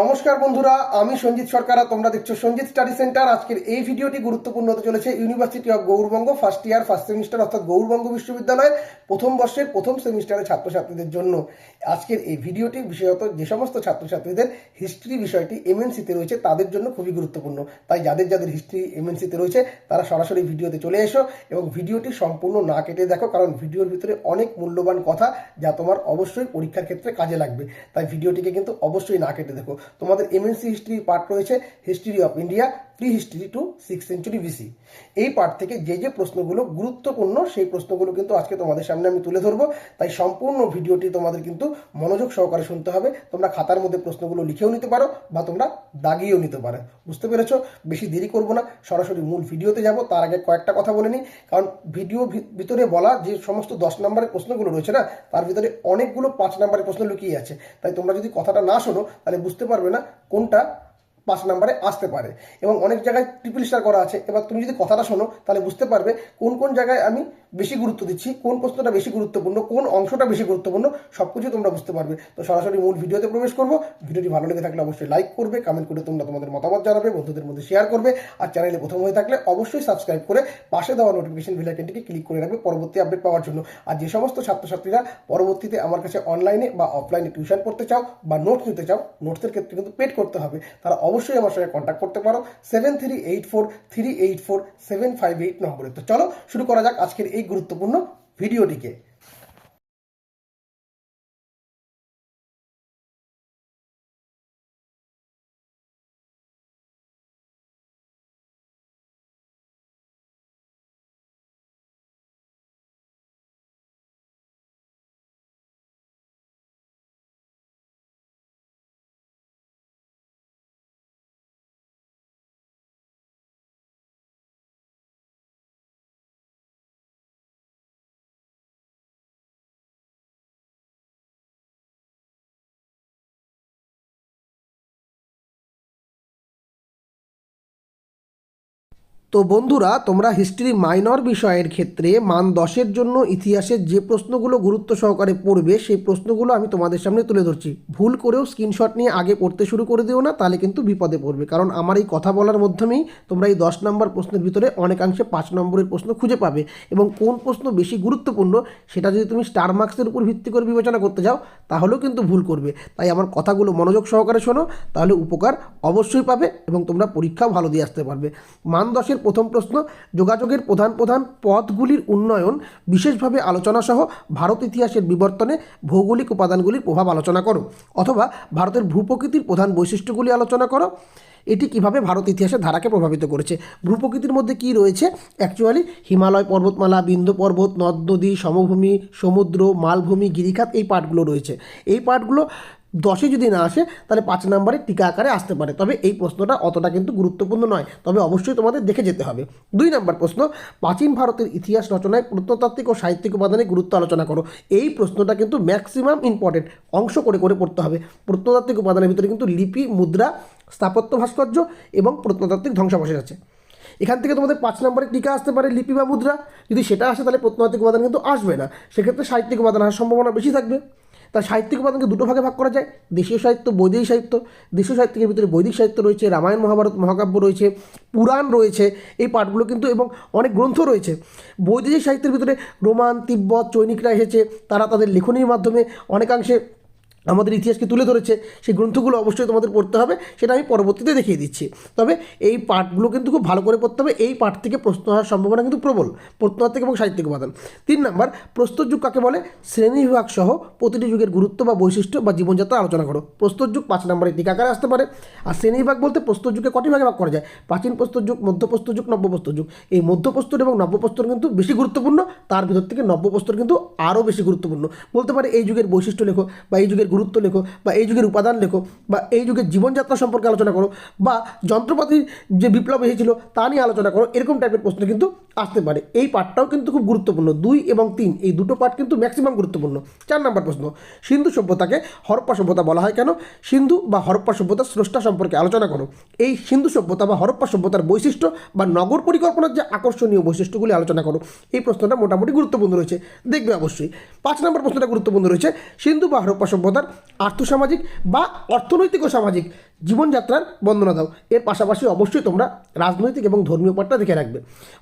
নমস্কার বন্ধুরা, আমি সঞ্জিত সরকার আর তোমরা দেখছ সঞ্জিত স্টাডি সেন্টার। আজকের এই ভিডিওটি গুরুত্বপূর্ণ হতে চলেছে university of Gourbanga first year first semester অর্থাৎ গৌরবঙ্গ বিশ্ববিদ্যালয়ের প্রথম বর্ষের প্রথম সেমিস্টারের ছাত্রছাত্রীদের জন্য। আজকের এই ভিডিওটি বিশেষত যে সমস্ত ছাত্রছাত্রীদের হিস্ট্রি বিষয়টি এমএনসিতে রয়েছে, তাদের জন্য খুবই গুরুত্বপূর্ণ। তাই যাদের যাদের হিস্ট্রি এমএনসিতে রয়েছে, তারা সরাসরি ভিডিওতে চলে এসো এবং ভিডিওটি সম্পূর্ণ না কেটে দেখো, কারণ ভিডিওর ভিতরে অনেক মূল্যবান কথা যা তোমার অবশ্যই পরীক্ষার ক্ষেত্রে কাজে লাগবে। তাই ভিডিওটিকে কিন্তু অবশ্যই না কেটে দেখো। তোমাদের এমএনসি হিস্ট্রি পার্ট রয়েছে history of India prehistory to six century BC এই পার্ট থেকে যে যে প্রশ্নগুলো গুরুত্বপূর্ণ, সেই প্রশ্নগুলো কিন্তু আজকে তোমাদের সামনে আমি তুলে ধরবো। তাই সম্পূর্ণ ভিডিওটি তোমাদের কিন্তু মনোযোগ সহকারে শুনতে হবে। তোমরা খাতার মধ্যে প্রশ্নগুলো লিখেও নিতে পারো বা তোমরা দাগিয়েও নিতে পারো। বুঝতে পেরেছ? বেশি দেরি করব না। সরাসরি মূল ভিডিওতে যাব। তার আগে কয়েকটা কথা বলে নিই। কারণ ভিডিও ভিতরে বলা যে সমস্ত দশ নম্বরের প্রশ্নগুলো রয়েছে না, তার ভিতরে অনেকগুলো পাঁচ নম্বরের প্রশ্ন লুকিয়ে আছে। তাই তোমরা যদি কথাটা না শোনো, তাহলে বুঝতে পারবে না কোনটা পাঁচ নাম্বারে আসতে পারে। এবং অনেক জায়গায় ট্রিপল স্টার করা আছে। এবার তুমি যদি কথাটা শোনো, তাহলে বুঝতে পারবে কোন কোন জায়গায় আমি বেশি গুরুত্ব দিচ্ছি, কোন প্রশ্নটা বেশি গুরুত্বপূর্ণ, কোন অংশটা বেশি গুরুত্বপূর্ণ সব কিছু তোমরা বুঝতে পারবে। তো সরাসরি মূল ভিডিওতে প্রবেশ করব। ভিডিওটি ভালো লেগে থাকলে অবশ্যই লাইক করবে কমেন্ট করে তোমরা তোমাদের মতামত জানাবে, বন্ধুদের মধ্যে শেয়ার করবে। আর চ্যানেলে প্রথম হয়ে থাকলে অবশ্যই সাবস্ক্রাইব করে পাশে দেওয়া নোটিফিকেশন বেল আইকনটিকে ক্লিক করে রাখবে পরবর্তী আপডেট পাওয়ার জন্য। আর যে সমস্ত ছাত্রছাত্রীরা পরবর্তীতে আমার কাছে অনলাইনে বা অফলাইনে টিউশন পড়তে চাও বা নোটস নিতে চাও নোটসের ক্ষেত্রে কিন্তু পেড করতে হবে। তারা অবশ্যই আমার সঙ্গে কন্ট্যাক্ট করতে পারো। Seven three eight four three eight four seven five eight নম্বরে। তো চলো, শুরু করা যাক আজকের এই গুরুত্বপূর্ণ ভিডিওটিকে তো বন্ধুরা, তোমরা হিস্ট্রি মাইনর বিষয়ের ক্ষেত্রে মান দশের জন্য ইতিহাসের যে প্রশ্নগুলো গুরুত্ব সহকারে পড়বে, সেই প্রশ্নগুলো আমি তোমাদের সামনে তুলে ধরছি। ভুল করেও স্ক্রিনশট নিয়ে আগে পড়তে শুরু করে দিও না, তাহলে কিন্তু বিপদে পড়বে। কারণ আমার এই কথা বলার মাধ্যমেই তোমরা এই দশ নম্বর প্রশ্নের ভিতরে অনেকাংশে পাঁচ নম্বরের প্রশ্ন খুঁজে পাবে এবং কোন প্রশ্ন বেশি গুরুত্বপূর্ণ সেটা যদি তুমি স্টার মার্কসের উপর ভিত্তি করে বিবেচনা করতে যাও, তাহলেও কিন্তু ভুল করবে। তাই আমার কথাগুলো মনোযোগ সহকারে শোনো, তাহলে উপকার অবশ্যই পাবে এবং তোমরা পরীক্ষাও ভালো দিয়ে আসতে পারবে। মান দশের প্রথম প্রশ্ন, যোগাযোগের প্রধান প্রধান পথগুলির উন্নয়ন, বিশেষভাবে আলোচনা সহ ভারত ইতিহাসের বিবর্তনে ভৌগোলিক উপাদানগুলির প্রভাব আলোচনা করো। অথবা ভারতের ভূপ্রকৃতির প্রধান বৈশিষ্ট্যগুলি আলোচনা করো। এটি কীভাবে ভারত ইতিহাসের ধারাকে প্রভাবিত করেছে? ভূপ্রকৃতির মধ্যে কি রয়েছে? অ্যাকচুয়ালি হিমালয় পর্বতমালা, বিন্দু পর্বত, নদ, নদী, সমভূমি, সমুদ্র, মালভূমি, গিরিখাত এই পার্টগুলো রয়েছে। এই পার্টগুলো দশে যদি না আসে, তাহলে পাঁচ নম্বরে টিকা আকারে আসতে পারে। তবে এই প্রশ্নটা অতটা কিন্তু গুরুত্বপূর্ণ নয়, তবে অবশ্যই তোমাদের দেখে যেতে হবে। দুই নম্বর প্রশ্ন, প্রাচীন ভারতের ইতিহাস রচনায় প্রত্নতাত্ত্বিক ও সাহিত্যিক উপাদানের গুরুত্ব আলোচনা করো। এই প্রশ্নটা কিন্তু ম্যাক্সিমাম ইম্পর্টেন্ট অংশ করে করে পড়তে হবে। প্রত্নতাত্ত্বিক উপাদানের ভিতরে কিন্তু লিপি, মুদ্রা, স্থাপত্য ভাস্কর্য এবং প্রত্নতাত্ত্বিক ধ্বংসাবশেষ আছে। এখান থেকে তোমাদের পাঁচ নম্বরে টিকা আসতে পারে, লিপি বা মুদ্রা। যদি সেটা আসে, তাহলে প্রত্নতাত্ত্বিক উপাদান কিন্তু আসবে না। সেক্ষেত্রে সাহিত্যিক উপাদান আসার সম্ভাবনা বেশি থাকবে। তার সাহিত্যিক উপাদানকে দুটো ভাগে ভাগ করা যায়। দেশীয় সাহিত্য বৈদিক সাহিত্য। দেশীয় সাহিত্যের ভিতরে বৈদিক সাহিত্য রয়েছে, রামায়ণ, মহাভারত, মহাকাব্য রয়েছে, পুরাণ রয়েছে, এই পাঠগুলো কিন্তু এবং অনেক গ্রন্থ রয়েছে। বৈদেশিক সাহিত্যের ভিতরে রোমান, তিব্বত, চৈনিকরা এসেছে, তারা তাদের লেখনীর মাধ্যমে অনেকাংশে আমাদের ইতিহাসকে তুলে ধরেছে, সেই গ্রন্থগুলো অবশ্যই তোমাদের পড়তে হবে, সেটা আমি পরবর্তীতে দেখিয়ে দিচ্ছি। তবে এই পাঠগুলো কিন্তু খুব ভালো করে পড়তে হবে, এই পাঠ থেকে প্রশ্ন হওয়ার সম্ভাবনা কিন্তু প্রবল, প্রত্নতাত্ত্বিক এবং সাহিত্যিক উপাদান। তিন নম্বর প্রস্তর যুগ কাকে বলে? শ্রেণীবিভাগ সহ প্রতিটি যুগের গুরুত্ব বা বৈশিষ্ট্য বা জীবনযাত্রা আলোচনা করো। প্রস্তর যুগ পাঁচ নম্বরে টিকাকারে আসতে পারে। আর শ্রেণীবিভাগ বলতে প্রস্তর যুগে কটি ভাগে ভাগ করা যায়? প্রাচীন প্রস্তর যুগ মধ্যপ্রস্তর যুগ নব্যপ্রস্তর যুগ এই মধ্যপ্রস্তর এবং নব্যপ্রস্তর কিন্তু বেশি গুরুত্বপূর্ণ, তার ভিতর থেকে নব্যপ্রস্তর কিন্তু আরও বেশি গুরুত্বপূর্ণ। বলতে পারে এই যুগের বৈশিষ্ট্য লেখো বা এই যুগের গুরুত্ব লেখো বা এই যুগের উপাদান লেখো বা এই যুগের জীবনযাত্রা সম্পর্কে আলোচনা করো বা যন্ত্রপাতির যে বিপ্লব এসেছিল তা নিয়ে আলোচনা করো, এরকম টাইপের প্রশ্ন কিন্তু আসতে পারে। এই পাঠটাও কিন্তু খুব গুরুত্বপূর্ণ। দুই এবং তিন, এই দুটো পাঠ কিন্তু ম্যাক্সিমাম গুরুত্বপূর্ণ। চার নম্বর প্রশ্ন, সিন্ধু সভ্যতাকে হরপ্পা সভ্যতা বলা হয় কেন? সিন্ধু বা হরপ্পা সভ্যতার স্রষ্টা সম্পর্কে আলোচনা করো। এই সিন্ধু সভ্যতা বা হরপ্পা সভ্যতার বৈশিষ্ট্য বা নগর পরিকল্পনার যে আকর্ষণীয় বৈশিষ্ট্যগুলি আলোচনা করো, এই প্রশ্নটা মোটামুটি গুরুত্বপূর্ণ রয়েছে। দেখবে অবশ্যই। পাঁচ নম্বর প্রশ্নটা গুরুত্বপূর্ণ রয়েছে, সিন্ধু বা হরপ্পা সভ্যতার সভ্যতার আর্থসামাজিক বা অর্থনৈতিক ও সামাজিক জীবনযাত্রার বন্দনা দাও। এর পাশাপাশি অবশ্যই তোমরা রাজনৈতিক এবং ধর্মীয় পাঠটা দেখে রাখবে।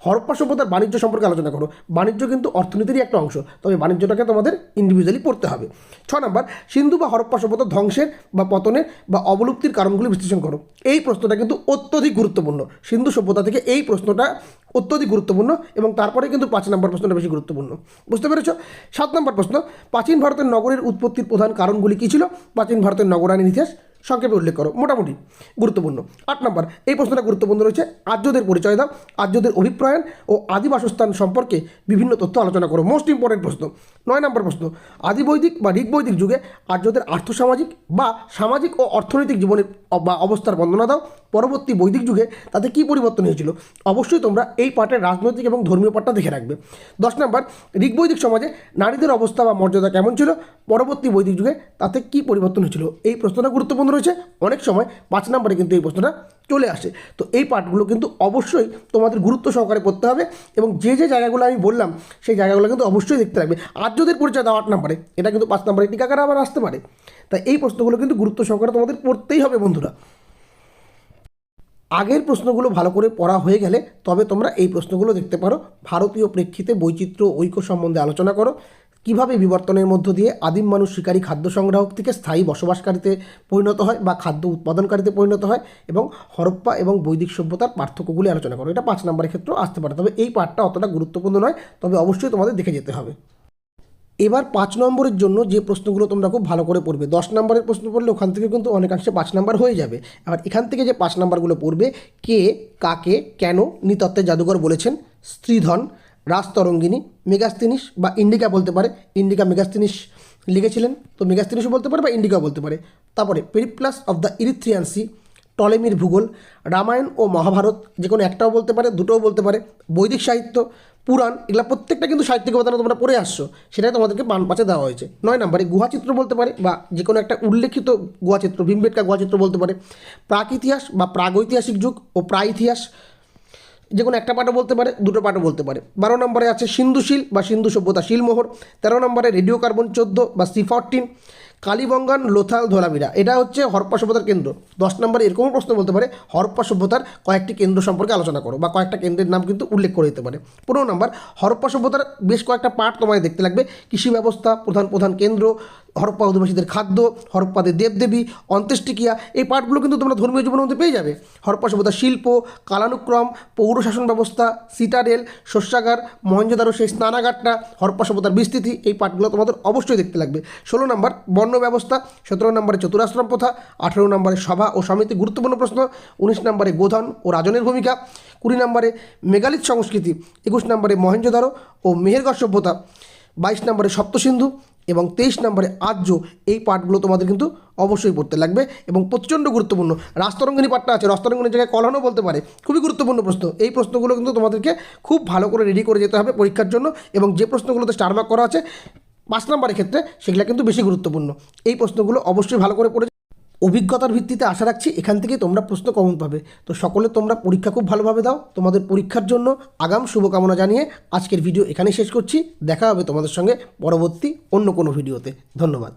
হরপ্পা সভ্যতার বাণিজ্য সম্পর্কে আলোচনা করো। বাণিজ্য কিন্তু অর্থনীতিরই একটা অংশ, তবে বাণিজ্যটাকে তোমাদের ইন্ডিভিজুয়ালি পড়তে হবে। ছ নম্বর, সিন্ধু বা হরপ্পা সভ্যতা ধ্বংসের বা পতনের বা অবলুপ্তির কারণগুলি বিশ্লেষণ করো। এই প্রশ্নটা কিন্তু অত্যধিক গুরুত্বপূর্ণ। সিন্ধু সভ্যতা থেকে এই প্রশ্নটা অত্যধিক গুরুত্বপূর্ণ এবং তারপরে কিন্তু পাঁচ নম্বর প্রশ্নটা বেশি গুরুত্বপূর্ণ। বুঝতে পেরেছ? সাত নম্বর প্রশ্ন, প্রাচীন ভারতের নগরের উৎপত্তির প্রধান কারণগুলি কী ছিল? প্রাচীন ভারতের নগরায়নের ইতিহাস সংক্ষেপে উল্লেখ করো, মোটামুটি গুরুত্বপূর্ণ। আট নম্বর, এই প্রশ্নটা গুরুত্বপূর্ণ রয়েছে। আর্যদের পরিচয় দাও, আর্যদের অভিপ্রায়ণ ও আদি বাসস্থান সম্পর্কে বিভিন্ন তথ্য আলোচনা করো মোস্ট ইম্পর্টেন্ট প্রশ্ন। নয় নম্বর প্রশ্ন আদি বৈদিক বা ঋগ বৈদিক যুগে আর্যদের আর্থসামাজিক বা সামাজিক ও অর্থনৈতিক জীবনের বা অবস্থার বর্ণনা দাও। পরবর্তী বৈদিক যুগে তাতে কী পরিবর্তন হয়েছিল? অবশ্যই তোমরা এই পাঠের রাজনৈতিক এবং ধর্মীয় পাঠটা দেখে রাখবে। দশ নম্বর, ঋগ্বৈদিক সমাজে নারীদের অবস্থা বা মর্যাদা কেমন ছিল? পরবর্তী বৈদিক যুগে তাতে কী পরিবর্তন হয়েছিল? এই প্রশ্নটা গুরুত্বপূর্ণ রয়েছে, অনেক সময় পাঁচ নম্বরে কিন্তু এই প্রশ্নটা চলে আসে। তো এই পাঠগুলো কিন্তু অবশ্যই তোমাদের গুরুত্ব সহকারে পড়তে হবে এবং যে যে জায়গাগুলো আমি বললাম, সেই জায়গাগুলো কিন্তু অবশ্যই দেখতে লাগবে। আর্যদের পরিচয় দাও আট নম্বরে, এটা কিন্তু পাঁচ নম্বরে টিকাকার আবার আসতে পারে। তাই এই প্রশ্নগুলো কিন্তু গুরুত্ব সহকারে তোমাদের পড়তেই হবে বন্ধুরা। আগের প্রশ্নগুলো ভালো করে পড়া হয়ে গেলে তবে তোমরা এই প্রশ্নগুলো দেখতে পারো। ভারতীয় প্রেক্ষিতে বৈচিত্র্য ঐক্য সম্বন্ধে আলোচনা করো। কীভাবে বিবর্তনের মধ্য দিয়ে আদিম মানুষ শিকারী খাদ্য সংগ্রাহক থেকে স্থায়ী বসবাসকারীতে পরিণত হয় বা খাদ্য উৎপাদনকারীতে পরিণত হয় এবং হরপ্পা এবং বৈদিক সভ্যতার পার্থক্যগুলি আলোচনা করো। এটা পাঁচ নম্বরের ক্ষেত্রেও আসতে পারে। তবে এই পাঠটা অতটা গুরুত্বপূর্ণ নয়, তবে অবশ্যই তোমাদের দেখে যেতে হবে। এবার পাঁচ নম্বরের জন্য যে প্রশ্নগুলো তোমরা খুব ভালো করে পড়বে, দশ নম্বরের প্রশ্ন পড়লে ওখান থেকে কিন্তু অনেকাংশে পাঁচ নম্বর হয়ে যাবে। এবার এখান থেকে যে পাঁচ নম্বরগুলো পড়বে, কে, কাকে, কেন, নৃতত্ত্বের জাদুঘর বলেছেন, স্ত্রীধন রাজতরঙ্গিনী মেগাস্তিনিস বা ইন্ডিকা বলতে পারে। ইন্ডিকা মেগাস্তিনিস লিখেছিলেন, তো মেগাস্তিনিসও বলতে পারে বা ইন্ডিকাও বলতে পারে। তারপরে Periplus of the Erythraean sea টলেমির ভূগোল, রামায়ণ ও মহাভারত, যে কোনো একটাও বলতে পারে, দুটোও বলতে পারে। বৈদিক সাহিত্য, পুরাণ, এগুলো প্রত্যেকটা কিন্তু সাহিত্যিক উপাদান তোমরা পড়ে আসছো, সেটাই তোমাদেরকে পান পাশে দেওয়া হয়েছে। নয় নম্বরে গুহাচিত্র বলতে পারে বা যে কোনো একটা উল্লেখিত গুহাচিত্র ভীমবেটকা গুহাচিত্র বলতে পারে। প্রাক ইতিহাস বা প্রাগৈতিহাসিক যুগ ও প্রায় ইতিহাস যে কোনো একটা পাঠও বলতে পারে, দুটো পাঠও বলতে পারে। বারো নম্বরে আছে সিন্ধুশীল বা সিন্ধু সভ্যতা শিলমোহর, তেরো নম্বরে রেডিও কার্বন চোদ্দ বা সি ফরটিন কালীবঙ্গান লোথাল ধোলাবিরা এটা হচ্ছে হরপ্পা সভ্যতার কেন্দ্র। দশ নম্বরে এরকমও প্রশ্ন বলতে পারে, হরপ্পা সভ্যতার কয়েকটি কেন্দ্র সম্পর্কে আলোচনা করো, বা কয়েকটা কেন্দ্রের নাম কিন্তু উল্লেখ করে দিতে পারে। পনেরো নম্বর, হরপ্পা সভ্যতার বেশ কয়েকটা পার্ট তোমায় দেখতে লাগবে। কৃষি ব্যবস্থা, প্রধান প্রধান কেন্দ্র, হরপ্পা অধিবাসীদের খাদ্য, হরপ্পাদের দেবদেবী, অন্ত্যেষ্টিক্রিয়া, এই পাঠগুলো কিন্তু তোমরা ধর্মীয় জীবনের মধ্যে পেয়ে যাবে। হরপ্পা সভ্যতার শিল্প, কালানুক্রম পৌরশাসন ব্যবস্থা সিটারেল শস্যাগার, মহেঞ্জোদারো সেই স্নানাগারটা, হরপ্পা সভ্যতার বিস্তৃতি, এই পাঠগুলো তোমাদের অবশ্যই দেখতে লাগবে। ষোলো নম্বর বর্ণ ব্যবস্থা, সতেরো নম্বরে চতুরাশ্রম প্রথা, আঠেরো নম্বরে সভা ও সমিতি গুরুত্বপূর্ণ প্রশ্ন, উনিশ নম্বরে গোধন ও রাজনের ভূমিকা, কুড়ি নম্বরে মেগালিথ সংস্কৃতি, একুশ নম্বরে মহেঞ্জোদারো ও মেহেরগড় সভ্যতা, বাইশ নম্বরে সপ্তসিন্ধু এবং তেইশ নম্বরে আর্য, এই পাঠগুলো তোমাদের কিন্তু অবশ্যই পড়তে লাগবে এবং প্রচণ্ড গুরুত্বপূর্ণ। রাস্তরঙ্গিনী পাঠটা আছে রাস্তরঙ্গিনীর জায়গায় কলহানও বলতে পারে, খুবই গুরুত্বপূর্ণ প্রশ্ন। এই প্রশ্নগুলো কিন্তু তোমাদেরকে খুব ভালো করে রেডি করে যেতে হবে পরীক্ষার জন্য এবং যে প্রশ্নগুলোতে স্টার মার্ক করা আছে পাঁচ নম্বরের ক্ষেত্রে সেগুলো কিন্তু বেশি গুরুত্বপূর্ণ। এই প্রশ্নগুলো অবশ্যই ভালো করে পড়ে অভিজ্ঞতার ভিত্তিতে আশা রাখছি এখান থেকে তোমরা প্রশ্ন কমন পাবে। তো সকলে তোমরা পরীক্ষা খুব ভালোভাবে দাও। তোমাদের পরীক্ষার জন্য আগাম শুভকামনা জানিয়ে আজকের ভিডিও এখানেই শেষ করছি। দেখা হবে তোমাদের সঙ্গে পরবর্তী অন্য কোনো ভিডিওতে। ধন্যবাদ।